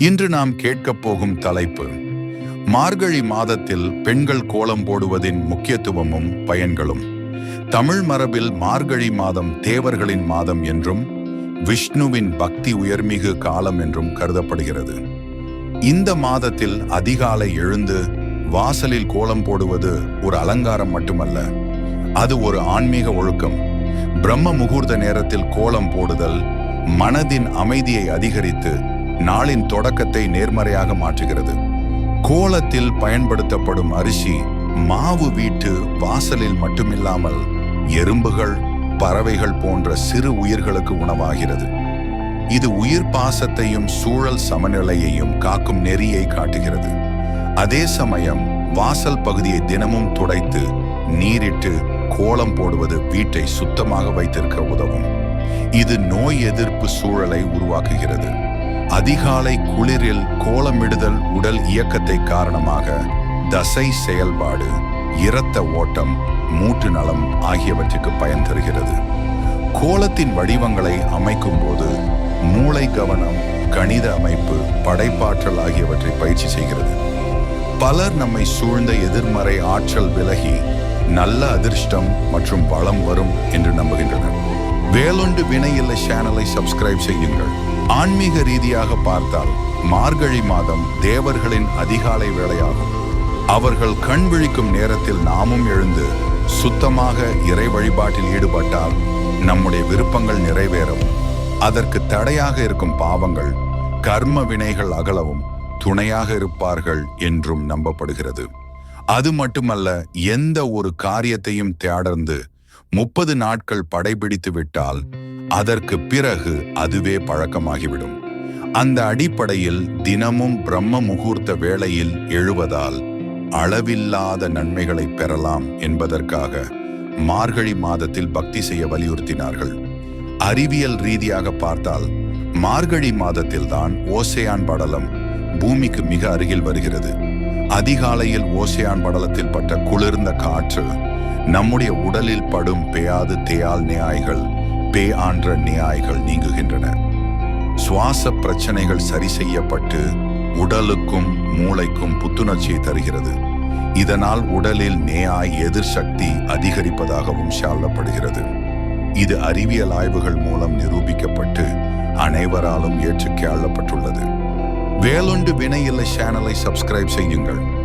இன்று நாம் கேட்கப் போகும் தலைப்பு மார்கழி மாதத்தில் பெண்கள் கோலம் போடுவதின் முக்கியத்துவமும் பயன்களும். தமிழ் மரபில் மார்கழி மாதம் தேவர்களின் மாதம் என்றும் விஷ்ணுவின் பக்தி உயர்மிகு காலம் என்றும் கருதப்படுகிறது. இந்த மாதத்தில் அதிகாலை எழுந்து வாசலில் கோலம் போடுவது ஒரு அலங்காரம் மட்டுமல்ல அது ஒரு ஆன்மீக ஒழுக்கம். பிரம்ம முகூர்த்த நேரத்தில் கோலம் போடுதல் மனதின் அமைதியை அதிகரித்து நாளின் தொடக்கத்தை நேர்மறையாக மாற்றுகிறது. கோலத்தில் பயன்படுத்தப்படும் அரிசி மாவு வீட்டு வாசலில் மட்டுமில்லாமல் எறும்புகள் பறவைகள் போன்ற சிறு உயிர்களுக்கு உணவாகிறது. இது உயிர் பாசத்தையும் சூழல் சமநிலையையும் காக்கும் நெறியை காட்டுகிறது. அதே சமயம் வாசல் பகுதியை தினமும் துடைத்து நீரிட்டு கோலம் போடுவது வீட்டை சுத்தமாக வைத்திருக்க உதவும். இது நோய் எதிர்ப்பு சூழலை உருவாக்குகிறது. அதிகாலை குளிரில் கோலமிடுதல் உடல் இயக்கத்தை காரணமாக தசை செயல்பாடு இரத்த ஓட்டம் மூட்டு நலம் ஆகியவற்றுக்கு பயன் தருகிறது. கோலத்தின் வடிவங்களை அமைக்கும் போது மூளை கவனம் கணித அமைப்பு படைப்பாற்றல் ஆகியவற்றை பயிற்சி செய்கிறது. பலர் நம்மை சூழ்ந்த எதிர்மறை ஆற்றல் விலகி நல்ல அதிர்ஷ்டம் மற்றும் வளம் வரும் என்று நம்புகின்றனர். வேலொண்டு வினையில்லை சேனலை சப்ஸ்கிரைப் செய்யுங்கள். ஆன்மீக ரீதியாக பார்த்தால் மார்கழி மாதம் தேவர்களின் அதிகாலை வேளையாகும். அவர்கள் கண் விழிக்கும் நேரத்தில் நாமும் எழுந்து சுத்தமாக இறை வழிபாட்டில் ஈடுபட்டால் நம்முடைய விருப்பங்கள் நிறைவேறவும் அதற்கு தடையாக இருக்கும் பாவங்கள் கர்ம வினைகள் அகலவும் துணையாக இருப்பார்கள் என்றும் நம்பப்படுகிறது. அது மட்டுமல்ல எந்த ஒரு காரியத்தையும் தேடர்ந்து முப்பது நாட்கள் படைபிடித்து விட்டால் அதற்கு பிறகு அதுவே பழக்கமாகிவிடும். அந்த அடிப்படையில் தினமும் பிரம்ம முகூர்த்த வேளையில் எழுவதால் அளவில்லாத நன்மைகளை பெறலாம் என்பதற்காக மார்கழி மாதத்தில் பக்தி செய்ய வலியுறுத்தினார்கள். அறிவியல் ரீதியாக பார்த்தால் மார்கழி மாதத்தில்தான் ஓசையான் படலம் பூமிக்கு மிக அருகில் வருகிறது. அதிகாலையில் ஓசையான் படலத்தில் பட்ட குளிர்ந்த காற்று நம்முடைய உடலில் படும் பேயாது தேயால் நியாய்கள் பே ஆன்ற நியாய்கள் நீங்குகின்றன. சுவாச பிரச்சனைகள் சரி செய்யப்பட்டு உடலுக்கும் மூளைக்கும் புத்துணர்ச்சியை தருகிறது. இதனால் உடலில் நேயாய் எதிர் சக்தி அதிகரிப்பதாகவும் சொல்லப்படுகிறது. இது அறிவியல் ஆய்வுகள் மூலம் நிரூபிக்கப்பட்டு அனைவராலும் ஏற்றுக்கொள்ளப்பட்டுள்ளது வேலுண்டு வினையில்லை சேனலை சப்ஸ்கிரைப் செய்யுங்கள்.